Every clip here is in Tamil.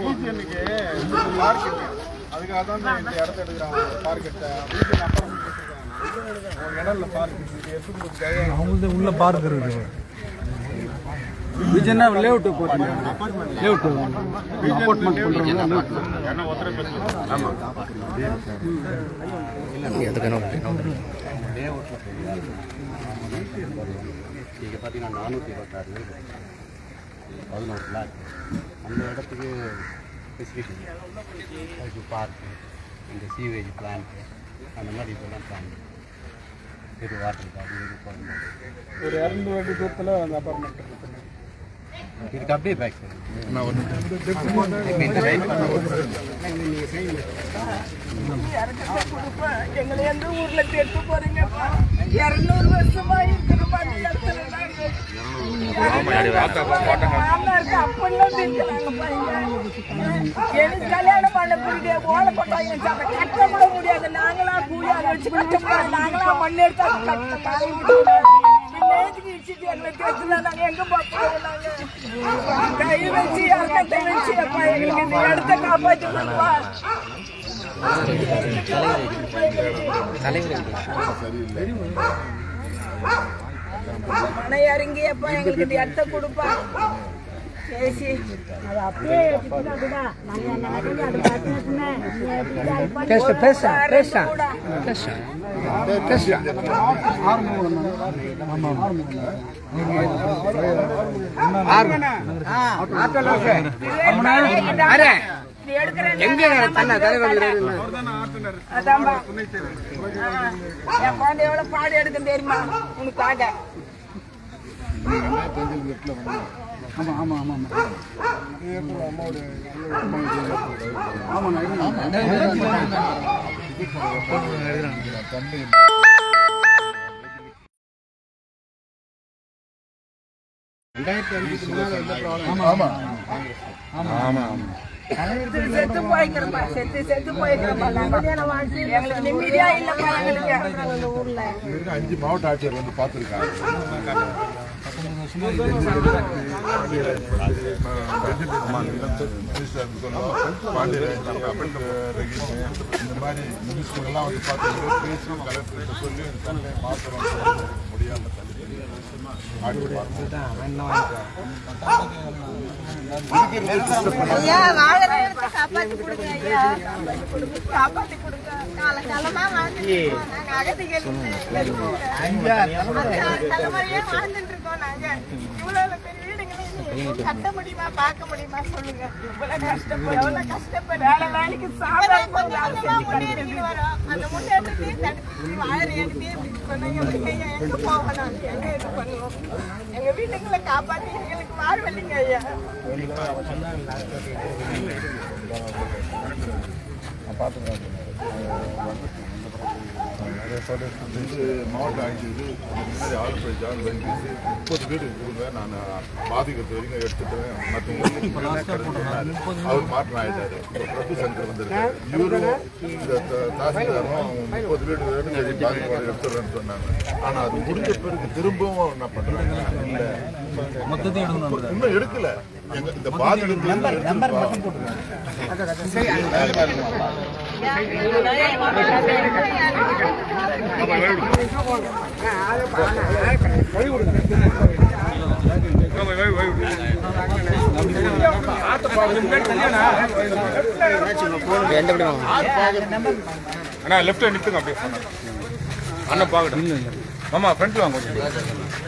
பிஜிஎன்னுக்கு அதுக்காக தான் இந்த இடத்த எடுக்கிறாங்க பார்க் எடுத்த அப்புறம் கொடுத்துருக்காங்க இடம் இல்லை உள்ள பார்க் போட்டீங்க லேஅவுட் அப்பார்ட்மெண்ட் பண்றாங்க ಈಗ பார்த்தீங்கன்னா நானூற்றி இருபத்தாறு பதினோரு அந்த இடத்துக்கு ஸ்பெசிஃபிகேஷன் அதுக்கு பார்க்கு இந்த சீவேஜ் பிளான்ட்டு அந்த மாதிரி இதெல்லாம் பிளான் இது வாட்டர் இது போடும்போது ஒரு இரநூறு அடி தூரத்தில் அந்த அப்பார்ட்மெண்ட் இருக்குது இதுக்கு அப்படியே பேக் எங்களை எந்த ஊர்ல கெட்டு போறீங்கப்பா இருநூறு வருஷமா இருக்கிற மாதிரி இடத்துல எனக்கு கல்யாணம் பண்ண பிடிக்க ஓலை கொட்டாங்க கட்ட கூட முடியாது நாங்களா வச்சு முடியாது நாங்களா மண் எடுத்து நேற்றுக்கு இடிச்சிட்டு எங்களை பார்ப்போம் கை வச்சு வச்சு அப்பா எங்களுக்கு இந்த இடத்த எங்களுக்கு இந்த இடத்த கொடுப்பா. பேசி பேச பேச பேச. எங்க தன்ன எவ்வளவு பாடு தெரியுமா? உனக்காக. ஆமா ஆமா ஆமா ஆமா. செத்து செத்து போய்க்கிறப்பா செத்து செத்து போய்க்கிறப்பா எங்களுக்கு நிம்மதியா இல்லப்பா எங்களுக்கு ஊர்ல அஞ்சு மாவட்ட ஆட்சியர் வந்து பார்த்துருக்காங்க. இந்த மாதிரி மினிஸ்டர்லாம் வந்து பார்த்து பேசி கலெக்டர்கிட்ட சொல்லி மாத்திரம் முடியாம ஐயா வாழ காப்பாத்தி கொடுங்க ஐயா காப்பாத்தி கொடுங்க காலகாலமா வாழ்ந்துட்டு இருக்கோம். நாங்க அகதிகள் தலைமுறையே வாழ்ந்துட்டு இருக்கோம் நாங்க இவ்வளவு பெரிய கட்ட முடியுமா பார்க்க முடியுமா சொல்லுங்க. இவ்வளவு கஷ்டப்படு எவ்வளவு கஷ்டப்படு வேலை வேலைக்கு சாப்பிட முன்னேறிட்டு வரோம். அந்த முன்னேற்றத்தையே தடுத்து வாழ எடுத்தே இப்படி சொன்னாங்க ஐயா எங்க எங்க இது பண்ணுவோம்? எங்க வீட்டுங்களை காப்பாத்தி எங்களுக்கு வாழ்வல்லிங்க ஐயா. இது மாவட்ட ஆட்சியர் இந்த மாதிரி ஆள் ஜான் பண்ணி முப்பது வீடு கொடுங்க நான் பாதிக்கிறது வரைக்கும் எடுத்துக்கிறேன் மற்றவங்க அவர் மாற்றம் ஆயிட்டாரு பிரபு சங்கர் வந்திருக்காரு இவரும் இந்த தாசில்தாரும் முப்பது வீடு வரைக்கும் சரி பாதிப்பாடு எடுத்துடுறேன்னு சொன்னாங்க ஆனால் அது முடிஞ்ச பிறகு திரும்பவும் என்ன பண்ணுறாங்க இல்லை இன்னும் எடுக்கல இந்த பாதிக்கிறது அண்ணா லெஃப்ட்ல நிறுத்துங்க அப்படியே. அண்ணா பாக்கட்டும். ஆமா ஃப்ரண்ட்ல வாங்க கொஞ்சம்.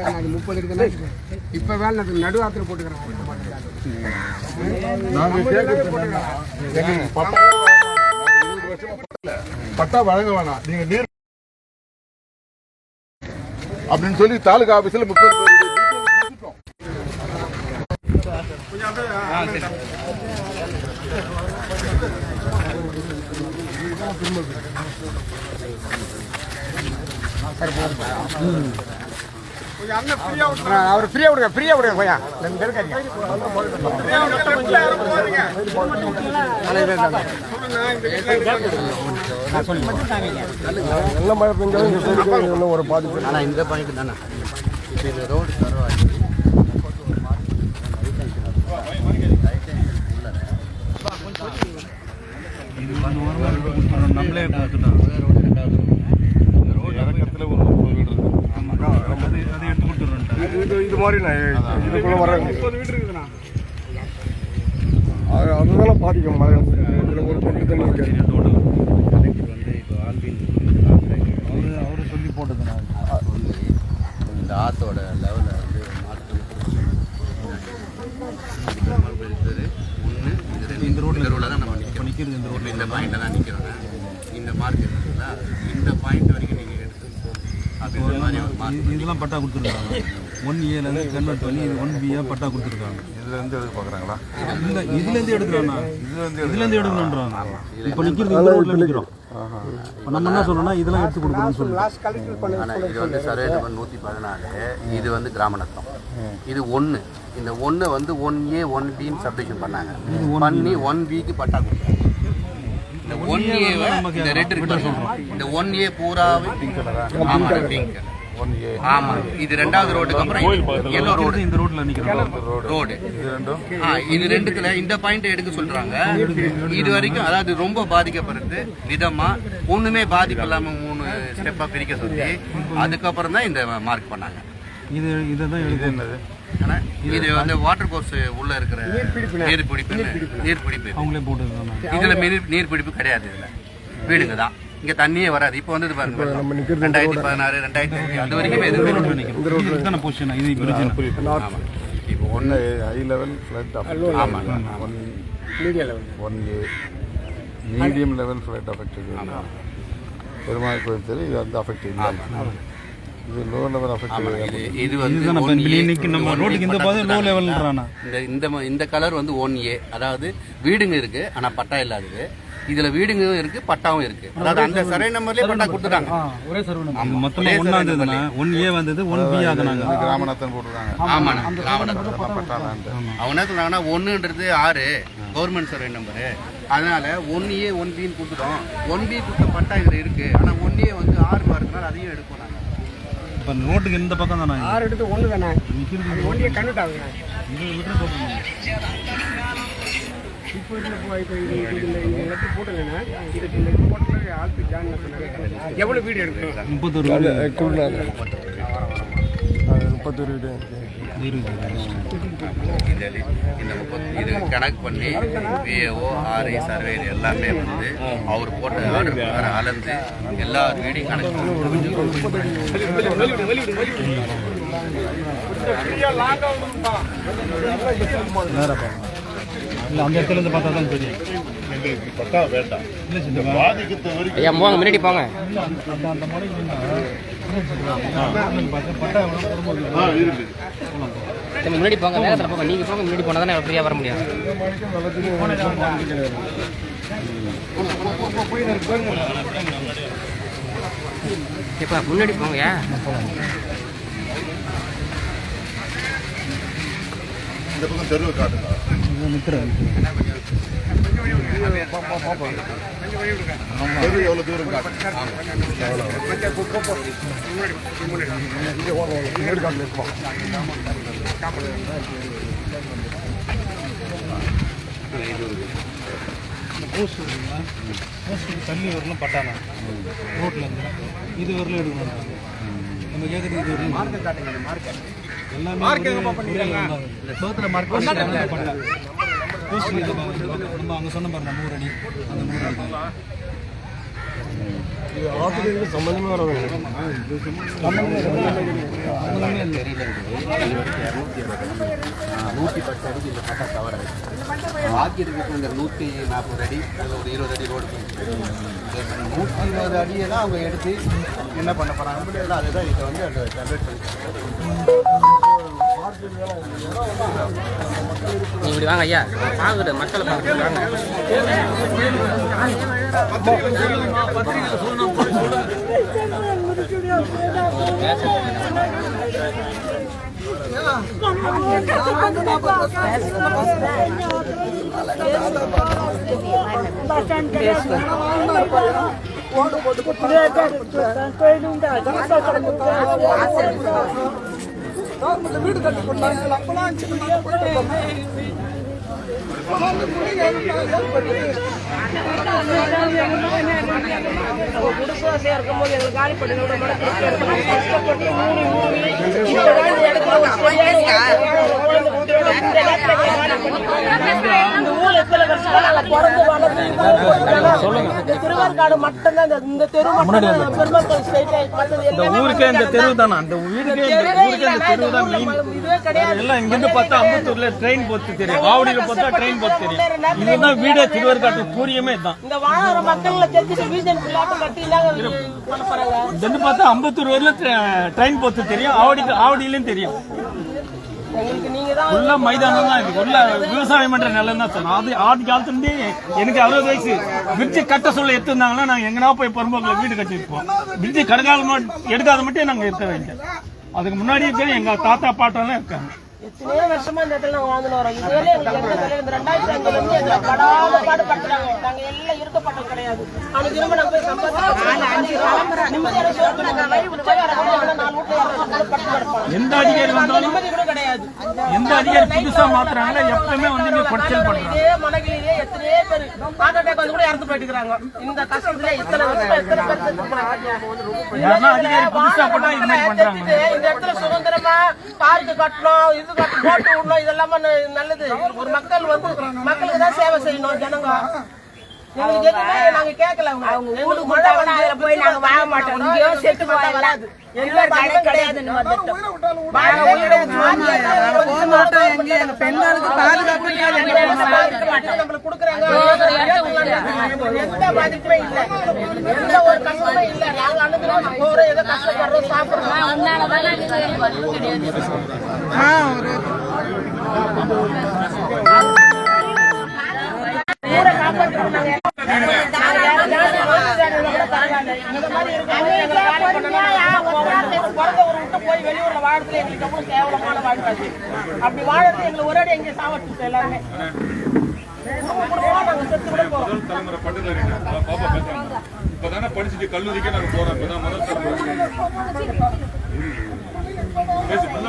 வேலை அது முப்பது இருக்குன்னா இப்போ வேலை நடுவாத்துல பட்டா வழங்க வேணாம். நான் நீங்க நீர் அப்படின்னு சொல்லி தாலுகா ஆபீஸ்ல முப்பது பேர் கொடுத்துட்டோம். கொஞ்சம் அண்ணன் ஃப்ரீயா விட்டுறா அவர் ஃப்ரீயா விடுங்க ஃப்ரீயா விடுங்க போயா? ரெண்டு வீட்டுல நல்ல மழை பெஞ்சாலும் இன்னும் ஒரு பாதிப்பு ஆனால் இந்த பாயிண்ட் தானே? இப்போ இது ரோடு ஆகி நம்மளே கொடுத்துட்டோம் இறக்கத்துல ஒரு முப்பது வீடு இருக்கு. அது அது எடுத்து கொடுத்துட்றோம் இது இது மாதிரி நான் இதுக்குள்ள வர்றாங்க முப்பது வீடு இருக்குதுண்ணா. அது அதுதான் பாதிக்கும் மழை. இதில் ஒரு தொட்டி தண்ணி இருக்காது வந்து இப்போ ஆல்பின் அவரு அவரு சொல்லி போட்டதுண்ணா. இந்த ஆத்தோட லெவலை வந்து ஒன்று இந்த ரோட்டில் ரோடில் தான் நம்ம நிற்கிறது இந்த இப்போ இந்த பாயிண்டில் தான் நிற்கிறோங்க இந்த மார்க் இருக்குங்களா இந்த பாயிண்ட் வரைக்கும் நீங்கள் எடுத்து அப்படி ஒரு மாதிரி இதெல்லாம் பட்டா கொடுத்துருக்காங்க ஒன் ஏலேருந்து கன்வெர்ட் பண்ணி இது ஒன் பியா பட்டா கொடுத்துருக்காங்க. இதுல இருந்து எதிர்பார்க்குறாங்களா இந்த இதுலேருந்து எடுக்கிறாண்ணா இதுலேருந்து எடுக்கணுன்றாங்க இப்போ நிற்கிறது இந்த ரோட்டில் நிற்கிறோம் நம்ம என்ன சொல்றோம்னா இதெல்லாம் எடுத்து கொடுக்கணும்னு சொல்லி இது வந்து சர்வே நம்பர் நூற்றி பதினாலு இது வந்து கிராம நத்தம் இது ஒன்று இந்த ஒன்று வந்து ஒன் ஏ ஒன் பின்னு சப்டிஷன் பண்ணாங்க. பண்ணி ஒன் பிக்கு பட்டா கொடுத்தாங்க. இந்த ஒன் ஏ இந்த ரெட் இருக்கு இந்த ஒன் ஏ பூராவே ஆமாம் பிங்க் ஒன் ஏ. இது ரெண்டாவது ரோட்டுக்கு அப்புறம் எல்லோ ரோடு இந்த ரோட்டில் நிற்கிறோம் ரோடு இது ரெண்டும். ஆ, இது ரெண்டுத்துல இந்த பாயிண்ட் எடுக்க சொல்றாங்க. இது வரைக்கும் அதாவது ரொம்ப பாதிக்கப்படுறது விதமா ஒண்ணுமே பாதிப்பு இல்லாம மூணு ஸ்டெப்பா பிரிக்க சொல்லி அதுக்கப்புறம் தான் இந்த மார்க் பண்ணாங்க. இது இதை தான் இது என்னது? ஆனா இது வந்து வாட்டர் கோர்ஸ் உள்ள இருக்கிற நீர்பிடிப்பு நீர்பிடிப்பு அவங்களே போட்டுருக்காங்க இதுல நீர் நீர்பிடிப்பு கிடையாது இதுல. வீடுங்க தான். இங்க தண்ணியே வராது. இப்போ வந்து பாருங்க. ரெண்டாயிரத்தி பதினாறு ரெண்டாயிரத்தி அது வரைக்குமே எதுவுமே நிற்கிறோம் இதுதானே பொசிஷன் இது பிரிட்ஜ் ஆமா. இப்போ ஒன்று ஹை லெவல் ஃப்ளட் ஆமாங்க one media level one A medium level flood affect Perumal கோயில் தெரு இது வந்து அஃபெக்ட் இல்லை இது லோ லெவல் அஃபெக்ட் இது வந்து நம்ம ரோட்டுக்கு இந்த பாதை லோ லெவல்ன்றானா இந்த இந்த ம- இந்த கலர் வந்து ஒன் ஏ அதாவது வீடுங்க இருக்கு ஆனா பட்டா இல்லாதது. இதுல வீடுங்க இருக்கு பட்டாவும் இருக்கு. அதாவது அந்த சர்வே நம்பர்லயே பட்டா கொடுத்துட்டாங்க. ஒரே சர்வ் மொத்தமா ஒண்ணா இருந்ததுன்னா ஒன் ஏ வந்தது ஒன் பி ஆகுனாங்க. கிராமநாதன் போட்டிருக்காங்க. ஆமாண்ணா. கிராமணம் பட்டாளான்ட்டு அவங்க என்ன சொல்றாங்கன்னா ஒன்றுன்றது ஆறு. Government survey number. அதனால ஒன் ஏ ஒன் பின்னு கொடுத்துட்டோம். ஒன் பி கொடுத்த பட்டா இதுல இருக்கு. ஆனா ஒன் ஏ வந்து ஆறு மார்க்குனால அதையும் எடுப்போம் நாங்க இப்போ ரோட்டுக்கு இந்த பக்கம் தானே ஆறு எடுத்து ஒன்று தானே அது ஒன்றிய கன்வெர்ட் ஆகுதுண்ணே. இது விட்டு இப்போ இதில் இப்போ இது இது இந்த லெட்டர் போட்டுங்கண்ணே இதுக்கு இந்த இது போட்டு ஆளுக்கு ஜாயின் சொன்னாங்க எவ்வளோ வீடு எடுக்கு முப்பத்தொரு வீடு. முப்பத்தொரு வீடு இந்த முப்பத்தி இது கணக்கு பண்ணி விஏஓ ஆர்ஐ சர்வே எல்லாமே வந்து அவர் போட்ட ஆர்டர் அளந்து எல்லா வீடியும் கணக்கு பண்ணி இல்லை அந்த இடத்துல இருந்து பார்த்தா தான் தெரியும். எங்களுக்கு பட்டா வேண்டாம். இல்லை சின்ன பாதிக்கிறது வரைக்கும் ஐயா போங்க முன்னாடி போங்க. அந்த அந்த முன்னாடி போங்க போங்க. நீங்கள் போங்க முன்னாடி போனால் தானே ஃப்ரீயாக வர முடியும். இப்போ முன்னாடி போங்கய்யா. இந்த பக்கம் தெருவு காட்டுங்க. தெரு எவ்வளவு தூரம் காட்டுங்க? போஸ்ட் இருக்குங்களா போஸ்ட்டுக்கு தண்ணி வரலாம் பட்டானா ரோட்டில் இருந்து இது வரலும் எடுக்கணும் நம்ம கேட்குறது இது வரலும் எல்லாமே இந்த சோத்துல மார்க் பட்டா போஸ்ட் இது பாருங்க. நம்ம அங்கே சொன்ன பாருங்க நூறு அடி அந்த நூறு அடி. தான். நூற்றி பத்து அடிக்கு இந்த பக்கம் கவர் பாக்கி இருக்கிறது இந்த நூற்றி நாற்பது அடி அது ஒரு இருபது அடி ரோடு நூற்றி இருபது அடியை தான் அவங்க எடுத்து என்ன பண்ண போகிறாங்க அதுதான் இதை வந்து அந்த கன்வெர்ட் பண்ணி இப்படி வாங்க ஐயா பார்க்குற மக்களை பார்க்குறது வாங்க குடிசை இருக்கும்போது எங்களுக்கு காலி பண்ணி வீடு கட்டி கஷ்டப்பட்டு மூணி மூணி இப்பதான் இந்த இடத்துல காலி பண்ணி கஷ்டப்பட்டு மூணு மூணு இந்த மட்டும்தான் தெரு மட்டும் பெருமாள் கோயில் ஊருக்கே இந்த தானே அந்த வீடுக்கே இந்த ஊருக்கே இந்த தெருவு தான் மெயின் எல்லாம் இங்கிருந்து பார்த்தா அம்பத்தூர்ல ட்ரெயின் போத்து தெரியும். ஆவடியில பார்த்தா ட்ரெயின் போத்து தெரியும். இதுதான் வீடே திருவேற்காட்டு பூரியமே தான் இந்த வாழற மக்கள்ல தெரிஞ்சு வீசன் பிள்ளாட்டு கட்டி இல்லாத பார்த்தா அம்பத்தூர் வரையில ட்ரெயின் போத்து தெரியும். ஆவடிக்கு ஆவடியிலும் தெரியும். உள்ள மைதானம் தான் இருக்கு உள்ள விவசாயம் பண்ற நிலம் தான் சொன்னோம். அது ஆதி காலத்துல இருந்தே எனக்கு அறுபது வயசு. பிரிட்ஜு கட்ட சொல்ல எடுத்திருந்தாங்கன்னா நாங்க எங்கனா போய் பொறும்போக்குல வீடு கட்டிருப்போம் பிரிட்ஜ் கடுகால எடுக்காத மட்டும் நாங்க இருக்க வேண்டிய அதுக்கு முன்னாடி சரி எங்க தாத்தா பாட்டெல்லாம் இருக்காங்க. எத்தனையோ வருஷமா இந்த இடத்துல நாங்க வாழ்ந்துட்டு வரோம். இதுவரை எங்களுக்கு எந்த தொழில் இந்த ரெண்டாயிரத்தி அஞ்சுல இருந்து எங்களை படாத பாடு படுத்துறாங்க நாங்க எல்லாம் இருக்கப்பட்டது கிடையாது. ஆனா திரும்ப நாங்க போய் நிம்மதியான சோறு நாங்க நாலு வீட்டுல எந்த அதிகாரி வந்தாலும் நிம்மதி கூட கிடையாது. எந்த அதிகாரி புதுசா மாத்துறாங்களோ எப்பவுமே வந்து இங்க குடைச்சல் பண்றாங்க இதே மனகிலேயே எத்தனையோ பேர் ஹார்ட் அட்டாக் வந்து கூட இறந்து போயிட்டு இருக்காங்க இந்த கஷ்டத்துல இத்தனை வருஷம் எத்தனை பேர் அதிகாரி புதுசா போட்டா மாதிரி பண்றாங்க இந்த இடத்துல சுதந்திரமா பார்க்கு கட்டணும் இது கட்டணும் போட்டு விடணும் இதெல்லாம் நல்லது. ஒரு மக்கள் வந்து மக்களுக்கு தான் சேவை செய்யணும் ஜனங்க. எங்களுக்கு எதுவுமே நாங்க கேட்கல அவங்க. எங்களுக்கு போய் நாங்க வாங்க மாட்டோம். செத்து போய் வராது. பெண்களுக்கு பாதுகாப்பு நம்மளுக்கு கொடுக்குறாங்க. எந்த பாதிப்புமே இல்லை எந்த ஒரு கஷ்டமே இல்லை. நாங்க அனுப்புறோம் போறோம் ஏதோ கஷ்டப்படுறோம் சாப்பிடுறோம். வாழறதுல எங்களுக்கு எவ்வளவு கேவலமான வாழ்க்கை அது. அப்படி வாழறது எங்களை ஒரு அடி எங்க சாவட்டு எல்லாருமே. போறோம். தலைமுறை பட்டதாரி பாப்பா பேசுறாங்க இப்பதானே படிச்சுட்டு கல்லூரிக்கே நாங்க போறோம். இப்பதான் முதல் தலைமுறை.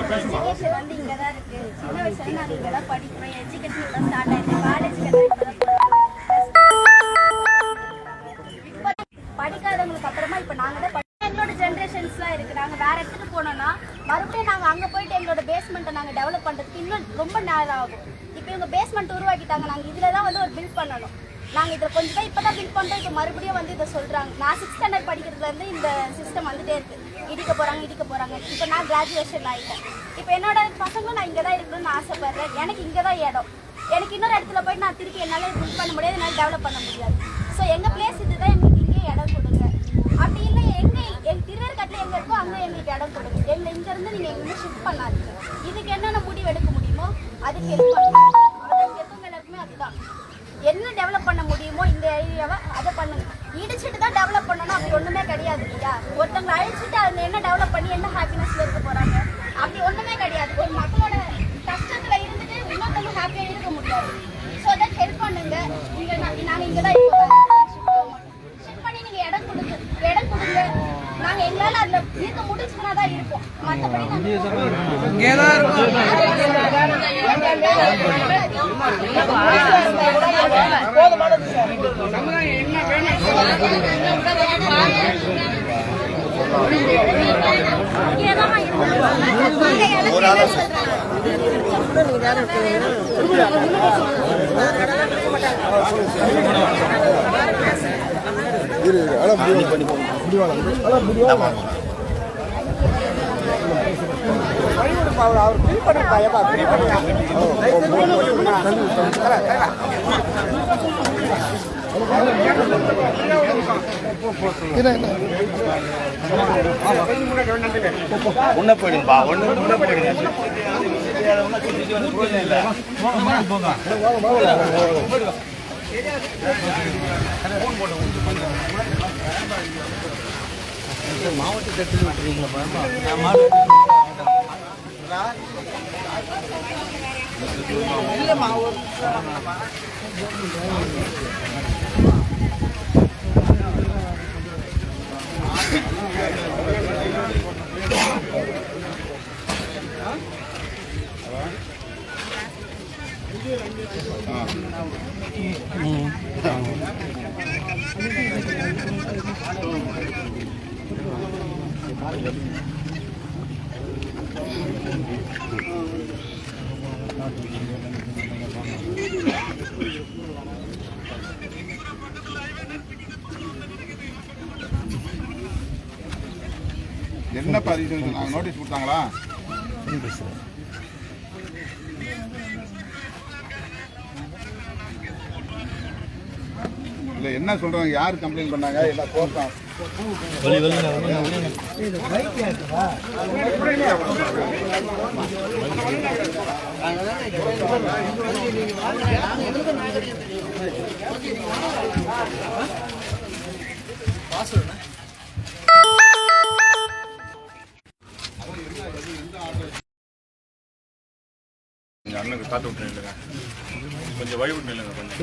பேசுமா? வந்து இங்கே தான் இருக்கு. சின்ன வயசுல நாங்கள் இங்கே தான் படிக்கிறோம் எஜுகேஷன் ஸ்டார்ட் ஆயிடுச்சு. காலேஜுக்கு படிக்காதவங்களுக்கு அப்புறமா இப்போ நாங்கள் தான் படி- எங்களோட ஜென்ரேஷன்ஸ்லாம் இருக்கு நாங்கள் வேற இடத்துக்கு போனோம்னா மறுபடியும் நாங்கள் அங்கே போயிட்டு எங்களோட பேஸ்மெண்ட்டை நாங்கள் டெவலப் பண்ணுறதுக்கு இன்னும் ரொம்ப நேரம் ஆகும் இப்போ இவங்க பேஸ்மெண்ட் உருவாக்கிட்டாங்க நாங்கள் இதில் தான் வந்து ஒரு பில்ட் பண்ணணும் நாங்கள் இதில் கொஞ்சம் தான் இப்போ தான் பில்ட் பண்ணுறோம் இப்போ மறுபடியும் வந்து இதை சொல்கிறாங்க நான் சிக்ஸ் ஸ்டாண்டர்ட் படிக்கிறதுலேருந்து இந்த சிஸ்டம் வந்துட்டே இருக்கு இடிக்க போகிறாங்க இடிக்க போகிறாங்க நான் கிராஜுவேஷன் ஆகிட்டேன் இப்போ என்னோட பசங்களும் நான் இங்கே தான் இருக்கணும்னு ஆசைப்படுறேன். எனக்கு இங்கே தான் இடம். எனக்கு இன்னொரு இடத்துல போயிட்டு நான் திருப்பி என்னால் பில்ட் பண்ண முடியாது என்னால் டெவலப் பண்ண முடியாது. ஸோ எங்கள் பிளேஸ் இதுதான். எங்களுக்கு இங்கே இடம் கொடுங்க. அப்படி இல்லை எங்கள் எங்கள் திருவேற்காட்டில் எங்கே இருக்கோ அங்கே எங்களுக்கு இடம் கொடுங்க. எங்களை இங்கேருந்து நீங்கள் எங்கேயுமே ஷிஃப்ட் பண்ணாதீங்க. இதுக்கு என்னென்ன முடிவு எடுக்க முடியுமோ அதுக்கு ஹெல்ப் பண்ணுங்க. அதான் இருக்கவங்க எல்லாருக்குமே அதுதான். என்ன டெவலப் பண்ண முடியுமோ இந்த ஏரியாவை அதை பண்ணுங்க. இடிச்சிட்டு தான் டெவலப் பண்ணணும். அப்படி ஒண்ணுமே கிடையாது இல்லையா? ஒருத்தவங்க அழிச்சிட்டு அதில் என்ன டெவலப் பண்ணி என்ன ஹாப்பினஸ்ல இருக்க போறாங்க? அப்படி ஒண்ணுமே கிடையாது. ஒரு மக்களோட கஷ்டத்துல இருந்துட்டு இன்னொருத்தவங்க ஹாப்பியா இருக்க முடியாது. ஸோ அதை ஹெல்ப் பண்ணுங்க. இங்க நான் நாங்க இங்க தான் இருக்கோம். ஷிஃப்ட் பண்ணி நீங்க இடம் கொடுங்க. இடம் கொடுங்க. நாங்க எங்களால அதுல இருக்க முடிச்சுனா தான் இருப்போம் நாங்க போதுமானது அவர் ஒரு இரு இரு அதான் முடிவாளா அதான் முடிவாளா அவர் ஃபில் பண்ணுறா ஏப்பா ஃபில் 응. என்ன பதிவு நாங்கள் நோட்டீஸ் கொடுத்தாங்களா? இல்லை என்ன சொல்கிறாங்க யார் கம்ப்ளைண்ட் பண்ணாங்க? என்ன கோர்ட்டம் எங்கள் அண்ணனுக்கு காத்து விட்டு நில்லுங்க. கொஞ்சம் வழி விட்டு நில்லுங்க கொஞ்சம்.